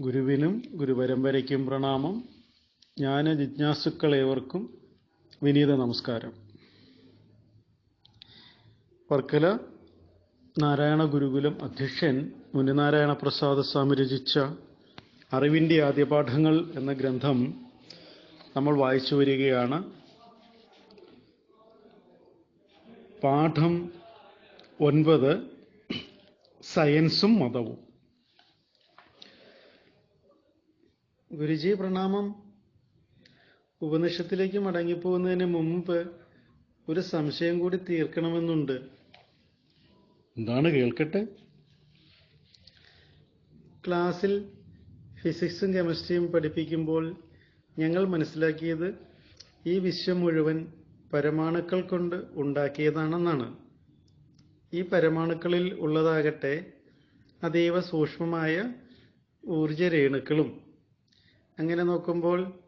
ഗുരുവിനും ഗുരുപരമ്പരയ്ക്കും പ്രണാമം. ജ്ഞാന ജിജ്ഞാസുക്കളേവർക്കും വിനീത നമസ്കാരം. വർക്കല നാരായണ ഗുരുകുലം അധ്യക്ഷൻ മുനിനാരായണ പ്രസാദ സ്വാമി രചിച്ച അറിവിന്റെ ആദ്യപാഠങ്ങൾ എന്ന ഗ്രന്ഥം നമ്മൾ വായിച്ചു വരികയാണ്. പാഠം ഒൻപത് സയൻസും മതവും. ഗുരുജി പ്രണാമം. ഉപനിഷത്തിലേക്ക് മടങ്ങിപ്പോകുന്നതിന് മുമ്പ് ഒരു സംശയം കൂടി തീർക്കണമെന്നുണ്ട്. എന്താണ് കേൾക്കട്ടെ? ക്ലാസ്സിൽ ഫിസിക്സും കെമിസ്ട്രിയും പഠിപ്പിക്കുമ്പോൾ ഞങ്ങൾ മനസ്സിലാക്കിയത് ഈ വിശ്വം മുഴുവൻ പരമാണുക്കൾ കൊണ്ട് ഉണ്ടാക്കിയതാണെന്നാണ്. ഈ പരമാണുക്കളിൽ ഉള്ളതാകട്ടെ അതീവ സൂക്ഷ്മമായ ഊർജരേണുക്കളും അങ്ങനെ നോക്കുമ്പോൾ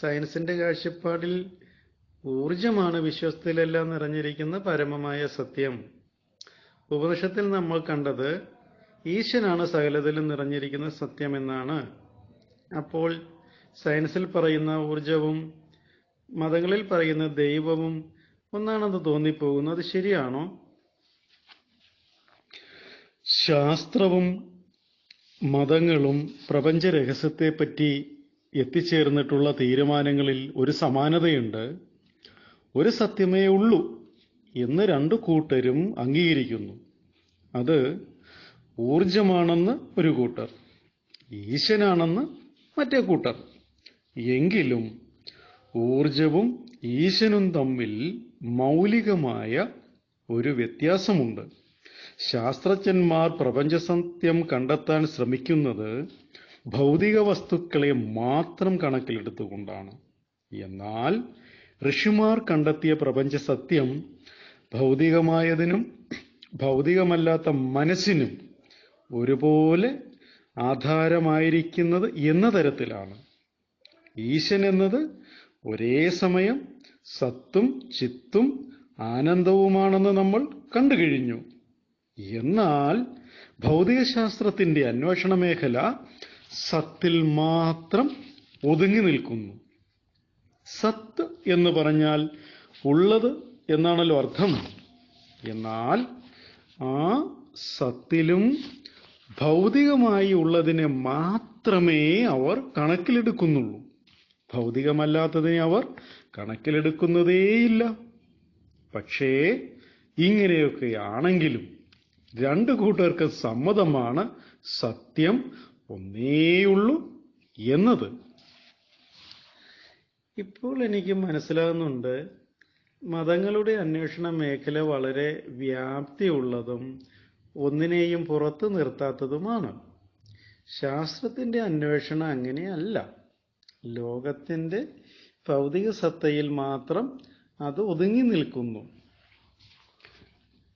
സയൻസിന്റെ കാഴ്ചപ്പാടിൽ ഊർജമാണ് വിശ്വസത്തിലെല്ലാം നിറഞ്ഞിരിക്കുന്ന പരമമായ സത്യം. ഉപനിഷത്തിൽ നമ്മൾ കണ്ടത് ഈശ്വനാണ് സകലത്തിലും നിറഞ്ഞിരിക്കുന്ന സത്യമെന്നാണ് അപ്പോൾ സയൻസിൽ പറയുന്ന ഊർജവും മതങ്ങളിൽ പറയുന്ന ദൈവവും ഒന്നാണെന്ന് തോന്നിപ്പോകുന്നു. അത് ശരിയാണോ? ശാസ്ത്രവും മതങ്ങളും പ്രപഞ്ച രഹസ്യത്തെപ്പറ്റി എത്തിച്ചേർന്നിട്ടുള്ള തീരുമാനങ്ങളിൽ ഒരു സമാനതയുണ്ട്. ഒരു സത്യമേ ഉള്ളൂ എന്ന് രണ്ടു കൂട്ടരും അംഗീകരിക്കുന്നു. അത് ഊർജമാണെന്ന് ഒരു കൂട്ടർ ഈശനാണെന്ന് മറ്റേ കൂട്ടർ. എങ്കിലും ഊർജവും ഈശനും തമ്മിൽ മൗലികമായ ഒരു വ്യത്യാസമുണ്ട്. ശാസ്ത്രജ്ഞന്മാർ പ്രപഞ്ചസത്യം കണ്ടെത്താൻ ശ്രമിക്കുന്നത് ഭൗതിക വസ്തുക്കളെ മാത്രം കണക്കിലെടുത്തുകൊണ്ടാണ്. എന്നാൽ ഋഷിമാർ കണ്ടെത്തിയ പ്രപഞ്ച സത്യം ഭൗതികമായതിനും ഭൗതികമല്ലാത്ത മനസ്സിനും ഒരുപോലെ ആധാരമായിരിക്കുന്നത് എന്ന തരത്തിലാണ്. ഈശൻ എന്നത് ഒരേ സമയം സത്തും ചിത്തും ആനന്ദവുമാണെന്ന് നമ്മൾ കണ്ടു കഴിഞ്ഞു എന്നാൽ ഭൗതികശാസ്ത്രത്തിന്റെ അന്വേഷണ മേഖല സത്തിൽ മാത്രം ഒതുങ്ങി നിൽക്കുന്നു. സത്ത് എന്ന് പറഞ്ഞാൽ ഉള്ളത് എന്നാണല്ലോ അർത്ഥം. എന്നാൽ ആ സത്തിലും ഭൗതികമായി ഉള്ളതിനെ മാത്രമേ അവർ കണക്കിലെടുക്കുന്നുള്ളൂ. ഭൗതികമല്ലാത്തതിനെ അവർ കണക്കിലെടുക്കുന്നതേയില്ല. പക്ഷേ ഇങ്ങനെയൊക്കെ ആണെങ്കിലും രണ്ടു കൂട്ടർക്ക് സമ്മതമാണ് സത്യം ഒന്നേയുള്ളൂ എന്നത്. ഇപ്പോൾ എനിക്ക് മനസ്സിലാകുന്നുണ്ട് മതങ്ങളുടെ അന്വേഷണ മേഖല വളരെ വ്യാപ്തിയുള്ളതും ഒന്നിനെയും പുറത്തു നിർത്താത്തതുമാണ്. ശാസ്ത്രത്തിന്റെ അന്വേഷണം അങ്ങനെയല്ല. ലോകത്തിന്റെ ഭൗതിക സത്തയിൽ മാത്രം അത് ഒതുങ്ങി നിൽക്കുന്നു.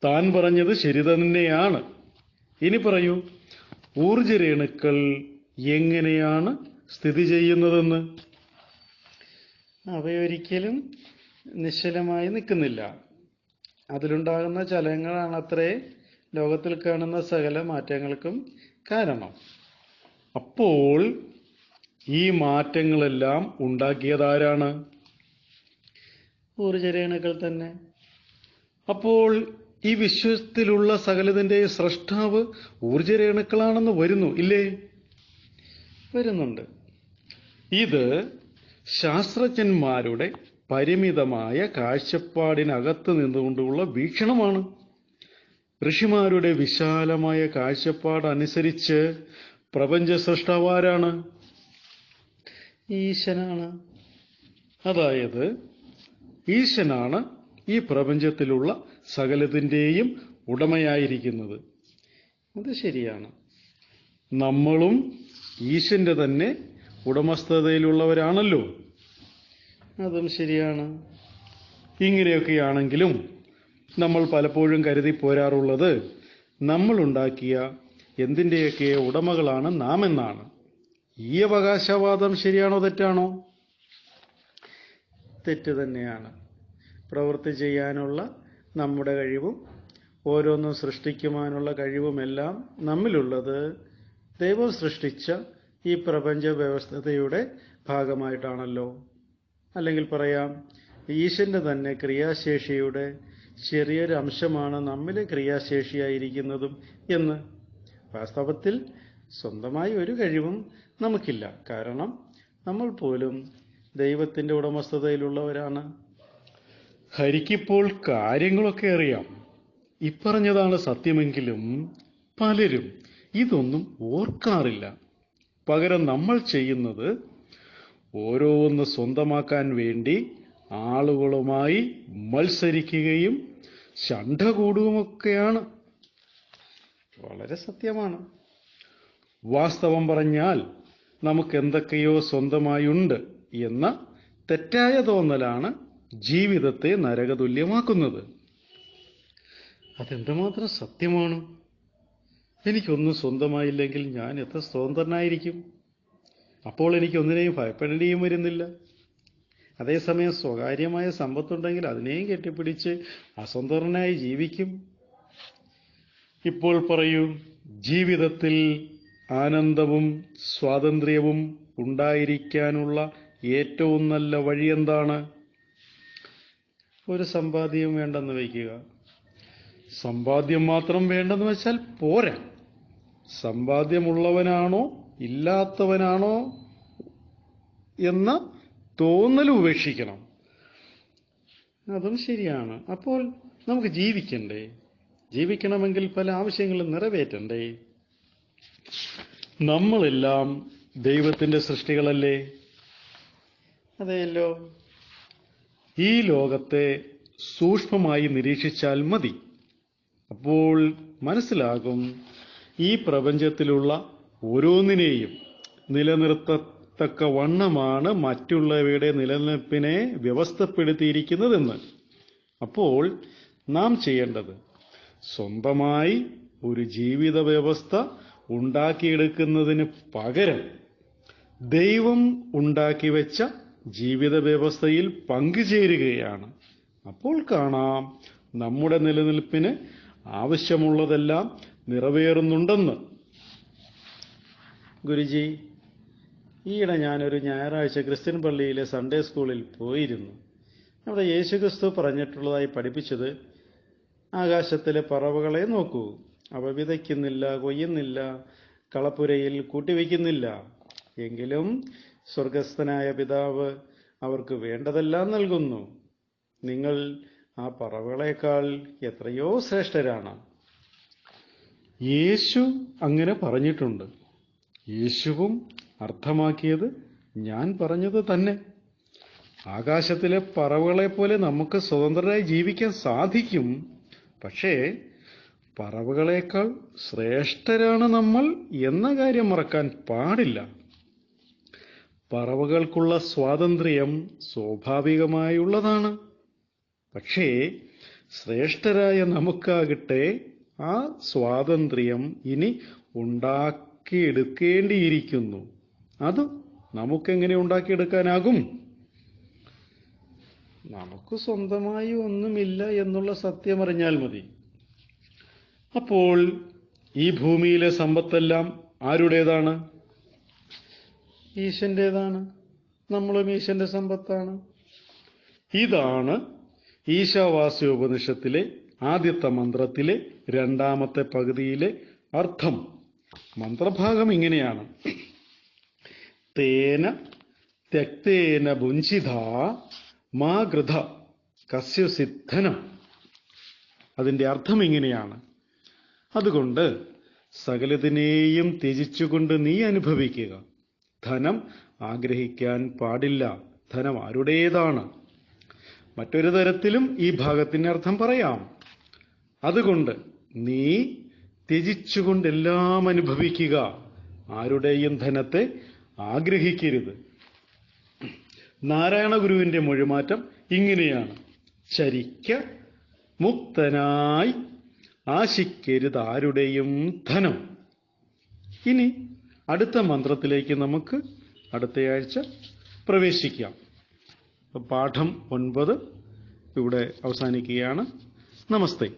താൻ പറഞ്ഞത് ശരി തന്നെയാണ്. ഇനി പറയൂ. ഊർജരേണുക്കൾ എങ്ങനെയാണ് സ്ഥിതി ചെയ്യുന്നതെന്ന്? അവയൊരിക്കലും നിശ്ചലമായി നിൽക്കുന്നില്ല. അതിലുണ്ടാകുന്ന ചലനങ്ങളാണത്രേ ലോകത്തിൽ കാണുന്ന സകല മാറ്റങ്ങൾക്കും കാരണം. അപ്പോൾ ഈ മാറ്റങ്ങളെല്ലാം ഉണ്ടാക്കിയതാരാണ്? ഊർജരേണുക്കൾ തന്നെ. അപ്പോൾ ഈ വിശ്വത്തിലുള്ള സകലതിന്റെ സ്രഷ്ടാവ് ഊർജരേണുക്കളാണെന്ന് വരുന്നു ഇല്ലേ? വരുന്നുണ്ട്. ഇത് ശാസ്ത്രജ്ഞന്മാരുടെ പരിമിതമായ കാഴ്ചപ്പാടിനകത്ത് നിന്നുകൊണ്ടുള്ള വീക്ഷണമാണ്. ഋഷിമാരുടെ വിശാലമായ കാഴ്ചപ്പാട് അനുസരിച്ച് പ്രപഞ്ച സൃഷ്ടാവാരാണ് ഈശനാണ്. അതായത് ഈശനാണ് ഈ പ്രപഞ്ചത്തിലുള്ള സകലത്തിന്റെയും ഉടമയായിരിക്കുന്നത്. അത് ശരിയാണ്. നമ്മളും ഈശന്റെ തന്നെ ഉടമസ്ഥതയിലുള്ളവരാണല്ലോ. അതും ശരിയാണ്. ഇങ്ങനെയൊക്കെയാണെങ്കിലും നമ്മൾ പലപ്പോഴും കരുതി പോരാറുള്ളത് നമ്മൾ ഉണ്ടാക്കിയ എന്തിന്റെയൊക്കെ ഉടമകളാണ് നാം എന്നാണ് ഈ അവകാശവാദം ശരിയാണോ തെറ്റാണോ? തെറ്റ് തന്നെയാണ്. പ്രവൃത്തി ചെയ്യാനുള്ള നമ്മുടെ കഴിവും ഓരോന്നും സൃഷ്ടിക്കുവാനുള്ള കഴിവുമെല്ലാം നമ്മിലുള്ളത്. ദൈവം സൃഷ്ടിച്ച ഈ പ്രപഞ്ച വ്യവസ്ഥതയുടെ ഭാഗമായിട്ടാണല്ലോ. അല്ലെങ്കിൽ പറയാം ഈശന്റെ തന്നെ ക്രിയാശേഷിയുടെ ചെറിയൊരു അംശമാണ് നമ്മിലെ ക്രിയാശേഷിയായിരിക്കുന്നതും എന്ന്. വാസ്തവത്തിൽ സ്വന്തമായി ഒരു കഴിവും നമുക്കില്ല. കാരണം നമ്മൾ പോലും ദൈവത്തിന്റെ ഉടമസ്ഥതയിലുള്ളവരാണ്. ഹരിക്കിപ്പോൾ കാര്യങ്ങളൊക്കെ അറിയാം. ഇപ്പറഞ്ഞതാണ് സത്യമെങ്കിലും പലരും ഇതൊന്നും ഓർക്കാറില്ല. പകരം നമ്മൾ ചെയ്യുന്നത് ഓരോന്ന് സ്വന്തമാക്കാൻ വേണ്ടി ആളുകളുമായി മത്സരിക്കുകയും ശണ്ഠ കൂടുകയുമൊക്കെയാണ്. വളരെ സത്യമാണ്. വാസ്തവം പറഞ്ഞാൽ നമുക്ക് എന്തൊക്കെയോ സ്വന്തമായുണ്ട് എന്ന തെറ്റായ തോന്നലാണ് ജീവിതത്തെ നരകതുല്യമാക്കുന്നത്. അതെന്തുമാത്രം സത്യമാണ്? എനിക്കൊന്നും സ്വന്തമായില്ലെങ്കിൽ ഞാൻ എത്ര സ്വതന്ത്രനായിരിക്കും? അപ്പോൾ എനിക്കൊന്നിനെയും ഭയപ്പെടേണ്ടിയും വരുന്നില്ല. അതേസമയം സ്വകാര്യമായ സമ്പത്തുണ്ടെങ്കിൽ അതിനെയും കെട്ടിപ്പിടിച്ച് അസ്വതന്ത്രനായി ജീവിക്കും. ഇപ്പോൾ പറയൂ ജീവിതത്തിൽ ആനന്ദവും സ്വാതന്ത്ര്യവും ഉണ്ടായിരിക്കാനുള്ള ഏറ്റവും നല്ല വഴി എന്താണ് ഒരു സമ്പാദ്യം വേണ്ടെന്ന് വയ്ക്കുക. സമ്പാദ്യം മാത്രം വേണ്ടെന്ന് വെച്ചാൽ പോരാ. സമ്പാദ്യമുള്ളവനാണോ ഇല്ലാത്തവനാണോ എന്ന തോന്നൽ ഉപേക്ഷിക്കണം. അതും ശരിയാണ്. അപ്പോൾ നമുക്ക് ജീവിക്കണ്ടേ? ജീവിക്കണമെങ്കിൽ പല ആവശ്യങ്ങളും നിറവേറ്റണ്ടേ? നമ്മളെല്ലാം ദൈവത്തിന്റെ സൃഷ്ടികളല്ലേ? അതെയല്ലോ. ഈ ലോകത്തെ സൂക്ഷ്മമായി നിരീക്ഷിച്ചാൽ മതി. അപ്പോൾ മനസ്സിലാകും ഈ പ്രപഞ്ചത്തിലുള്ള ഓരോന്നിനെയും നിലനിർത്തത്തക്ക വണ്ണമാണ് മറ്റുള്ളവയുടെ നിലനിൽപ്പിനെ വ്യവസ്ഥപ്പെടുത്തിയിരിക്കുന്നതെന്ന്. അപ്പോൾ നാം ചെയ്യേണ്ടത് സ്വന്തമായി ഒരു ജീവിത വ്യവസ്ഥ ഉണ്ടാക്കിയെടുക്കുന്നതിന് പകരം ദൈവം ഉണ്ടാക്കി വെച്ച ജീവിത വ്യവസ്ഥയിൽ പങ്കുചേരുകയാണ്. അപ്പോൾ കാണാം നമ്മുടെ നിലനിൽപ്പിന് ആവശ്യമുള്ളതെല്ലാം നിറവേറുന്നുണ്ടെന്ന്. ഗുരുജി ഈയിടെ ഞാനൊരു ഞായറാഴ്ച ക്രിസ്ത്യൻ പള്ളിയിലെ സൺഡേ സ്കൂളിൽ പോയിരുന്നു. അവിടെ യേശുക്രിസ്തു പറഞ്ഞിട്ടുള്ളതായി പഠിപ്പിച്ചത് ആകാശത്തിലെ പറവകളെ നോക്കൂ. അവ വിതയ്ക്കുന്നില്ല കൊയ്യുന്നില്ല കളപ്പുരയിൽ കൂട്ടിവെക്കുന്നില്ല എങ്കിലും സ്വർഗസ്ഥനായ പിതാവ് അവർക്ക് വേണ്ടതെല്ലാം നൽകുന്നു. നിങ്ങൾ ആ പറവകളേക്കാൾ എത്രയോ ശ്രേഷ്ഠരാണ്. യേശു അങ്ങനെ പറഞ്ഞിട്ടുണ്ട്. യേശുവും അർത്ഥമാക്കിയത് ഞാൻ പറഞ്ഞത് തന്നെ. ആകാശത്തിലെ പറവുകളെ പോലെ നമുക്ക് സ്വതന്ത്രരായി ജീവിക്കാൻ സാധിക്കും. പക്ഷേ പറവുകളേക്കാൾ ശ്രേഷ്ഠരാണ് നമ്മൾ എന്ന കാര്യം മറക്കാൻ പാടില്ല. പറവകൾക്കുള്ള സ്വാതന്ത്ര്യം സ്വാഭാവികമായുള്ളതാണ്. പക്ഷേ ശ്രേഷ്ഠരായ നമുക്കാകട്ടെ ആ സ്വാതന്ത്ര്യം ഇനി ഉണ്ടാക്കിയെടുക്കേണ്ടിയിരിക്കുന്നു. അത് നമുക്കെങ്ങനെ ഉണ്ടാക്കിയെടുക്കാനാകും? നമുക്ക് സ്വന്തമായി ഒന്നുമില്ല എന്നുള്ള സത്യം അറിഞ്ഞാൽ മതി. അപ്പോൾ ഈ ഭൂമിയിലെ സമ്പത്തെല്ലാം ആരുടേതാണ്? ഈശന്റേതാണ്. നമ്മളും ഈശന്റെ സമ്പത്താണ്. ഇതാണ് ഈശാവാസ്യോപനിഷത്തിലെ ആദ്യത്തെ മന്ത്രത്തിലെ രണ്ടാമത്തെ പകുതിയിലെ അർത്ഥം. മന്ത്രഭാഗം ഇങ്ങനെയാണ്. തേന തെക്തേന ഭുഞ്ചിത മാ ഗൃധ കസ്യസിദ്ധനം അതിന്റെ അർത്ഥം ഇങ്ങനെയാണ്. അതുകൊണ്ട് സകലതിനെയും ത്യജിച്ചുകൊണ്ട് നീ അനുഭവിക്കുക. ധനം ആഗ്രഹിക്കാൻ പാടില്ല. ധനം ആരുടേതാണ്? മറ്റൊരു തരത്തിലും ഈ ഭാഗത്തിന്റെ അർത്ഥം പറയാം. അതുകൊണ്ട് നീ ത്യജിച്ചുകൊണ്ടെല്ലാം അനുഭവിക്കുക. ആരുടെയും ധനത്തെ ആഗ്രഹിക്കരുത്. നാരായണ ഗുരുവിന്റെ മൊഴിമാറ്റം ഇങ്ങനെയാണ്. ചരിക്ക മുക്തനായി ആശിക്കരുത് ആരുടെയും ധനം. ഇനി അടുത്ത മന്ത്രത്തിലേക്ക് നമുക്ക് അടുത്തയാഴ്ച പ്രവേശിക്കാം. പാഠം ഒൻപത് ഇവിടെ അവസാനിക്കുകയാണ്. നമസ്തേ.